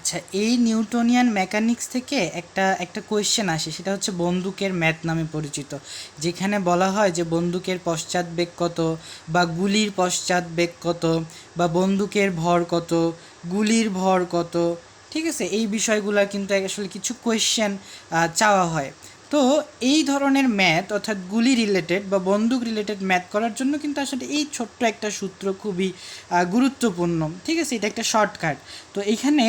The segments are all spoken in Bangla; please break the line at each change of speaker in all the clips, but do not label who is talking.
আচ্ছা এই নিউটনিয়ান মেকানিক্স থেকে একটা একটা কোয়েশ্চেন আসে, সেটা হচ্ছে বন্দুকের ম্যাথ নামে পরিচিত, যেখানে বলা হয় যে বন্দুকের পশ্চাৎ বেগ কত, বা গুলির পশ্চাৎ বেগ কত, বা বন্দুকের ভর কত, গুলির ভর কত, ঠিক আছে? এই বিষয়গুলো কিন্তু আসলে কিছু কোয়েশ্চেন চাওয়া হয়। তো এই ধরনের ম্যাথ অর্থাৎ গুলি রিলেটেড বা বন্দুক রিলেটেড ম্যাথ করার জন্য কিন্তু আসলে এই ছোট্ট একটা সূত্র খুবই গুরুত্বপূর্ণ। ঠিক আছে? এটা একটা শর্টকাট তো এখানে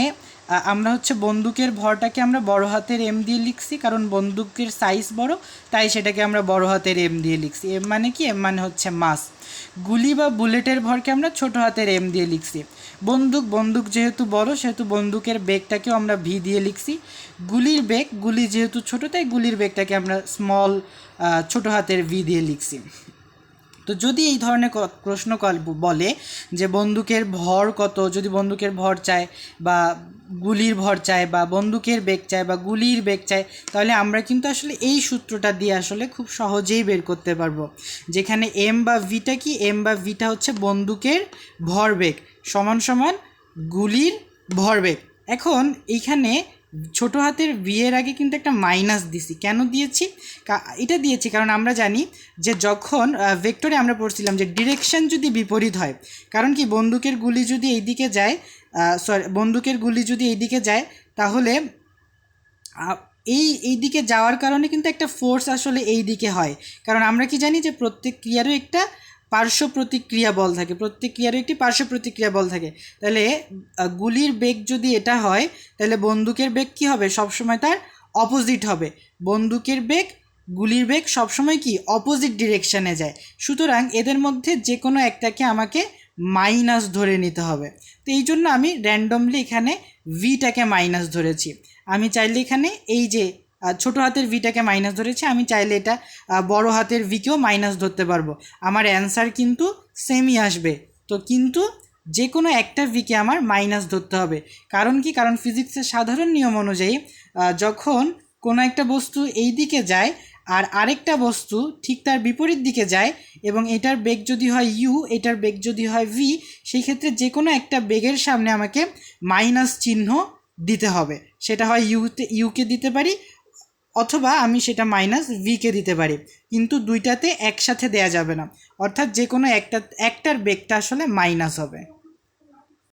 আমরা হচ্ছে বন্দুকের ভরটাকে আমরা বড় হাতের এম দিয়ে লিখছি, কারণ বন্দুকের সাইজ বড়, তাই সেটাকে আমরা বড় হাতের এম দিয়ে লিখছি। এম মানে কি? এম মানে হচ্ছে মাস গুলি বা বুলেটের ভরকে আমরা ছোট হাতের এম দিয়ে লিখছি। বন্দুক বন্দুক যেহেতু বড়, সেহেতু বন্দুকের বেগটাকেও আমরা ভি দিয়ে লিখছি। গুলির বেগ, গুলি যেহেতু ছোট, তাই গুলির বেগটাকে আমরা স্মল ছোট হাতের ভি দিয়ে লিখছি। তো যদি এই ধরনের প্রশ্ন বলে যে বন্দুকের ভর কত, যদি বন্দুকের ভর চায় বা গুলির ভর চায় বা বন্দুকের বেগ চায় বা গুলির বেগ চায়, তাহলে আমরা কিন্তু আসলে এই সূত্রটা দিয়ে আসলে খুব সহজেই বের করতে পারব। যেখানে এম বা ভিটা কি? এম বা ভিটা হচ্ছে বন্দুকের ভরবেগ সমান সমান গুলির ভরবেগ এখন এইখানে ছোট হাতের এর আগে কিন্তু একটা মাইনাস দিছি। কেন দিয়েছি? এটা দিয়েছি কারণ আমরা জানি যে যখন ভেক্টরে আমরা পড়ছিলাম যে ডিরেকশন যদি বিপরীত হয়, কারণ কি বন্দুকের গুলি যদি এইদিকে যায় সরি বন্দুকের গুলি যদি এইদিকে যায়, তাহলে এই এই দিকে যাওয়ার কারণে কিন্তু একটা ফোর্স আসলে এই দিকে হয়। কারণ আমরা কি জানি যে প্রত্যেক ক্রিয়ারও একটা পার্শ্ব প্রতিক্রিয়া বল থাকে। প্রত্যেক ক্রিয়ারও একটি পার্শ্ব প্রতিক্রিয়া বল থাকে। তাহলে গুলির বেগ যদি এটা হয়, তাহলে বন্দুকের বেগ কি হবে? সবসময় তার অপোজিট হবে। বন্দুকের বেগ, গুলির বেগ সবসময় কি? অপোজিট ডিরেকশনে যায়। সুতরাং এদের মধ্যে যে কোনো একটাকে আমাকে মাইনাস ধরে নিতে হবে। তো এই জন্য আমি র্যান্ডমলি এখানে ভিটাকে মাইনাস ধরেছি। আমি চাইলে এখানে এই যে ছোট হাতের ভিটাকে মাইনাস ধরেছি, আমি চাইলে এটা বড় হাতের ভিকেও মাইনাস ধরতে পারব। আমার অ্যান্সার কিন্তু সেমই আসবে। তো কিন্তু যে কোনো একটা ভিকে আমার মাইনাস ধরতে হবে। কারণ কি? কারণ ফিজিক্সের সাধারণ নিয়ম অনুযায়ী যখন কোনো একটা বস্তু এই দিকে যায় আর আরেকটা বস্তু ঠিক তার বিপরীত দিকে যায় এবং এটার বেগ যদি হয় ইউ এটার বেগ যদি হয় ভি সেই ক্ষেত্রে যে কোনো একটা বেগের সামনে আমাকে মাইনাস চিহ্ন দিতে হবে। সেটা হয় ইউতে ইউকে দিতে পারি অথবা আমি সেটা মাইনাস ভিকে দিতে পারি। কিন্তু দুইটাতে একসাথে দেয়া যাবে না। অর্থাৎ যে কোনো একটা, একটার বেগটা আসলে মাইনাস হবে।